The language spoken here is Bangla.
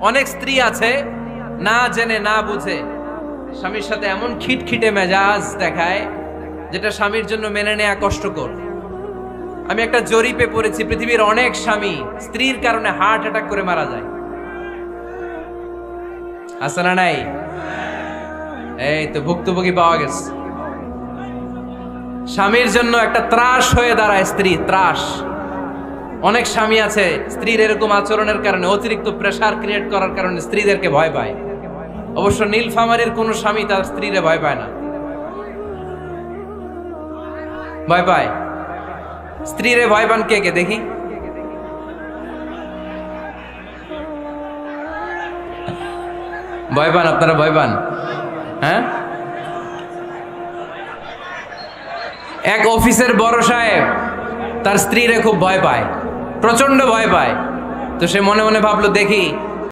অনেক স্ত্রী আছে, না জেনে, না বুঝে। স্বামীর সাথে এমন খিটখিটে মেজাজ দেখায়, যেটা স্বামীর জন্য মেনে নেয়া কষ্টকর। আমি একটা জরিপে পড়েছি, পৃথিবীর অনেক স্বামী স্ত্রীর কারণে হার্ট অ্যাটাক করে মারা যায়। আছে না নাই? এই তো ভুক্তভোগী পাওয়া গেছে। স্বামীর জন্য একটা ত্রাস হয়ে দাঁড়ায় স্ত্রী, ত্রাস। অনেক স্বামী আছে, স্ত্রীর এরকম আচরণের কারণে, অতিরিক্ত প্রেসার ক্রিয়েট করার কারণে স্ত্রীদেরকে ভয় পায়। অবশ্য নীলফামারির কোনো স্বামী তার স্ত্রীরে ভয় পায় না। ভয় পায়? স্ত্রীরে ভয় পান কে কে? দেখি। ভয় পান, আপনারা ভয় পান? হ্যাঁ? এক অফিসের বড় সাহেব, তার স্ত্রীরে খুব ভয় পায়। প্রচণ্ড ভয় পায়। তো সে মনে মনে ভাবলো দেখি।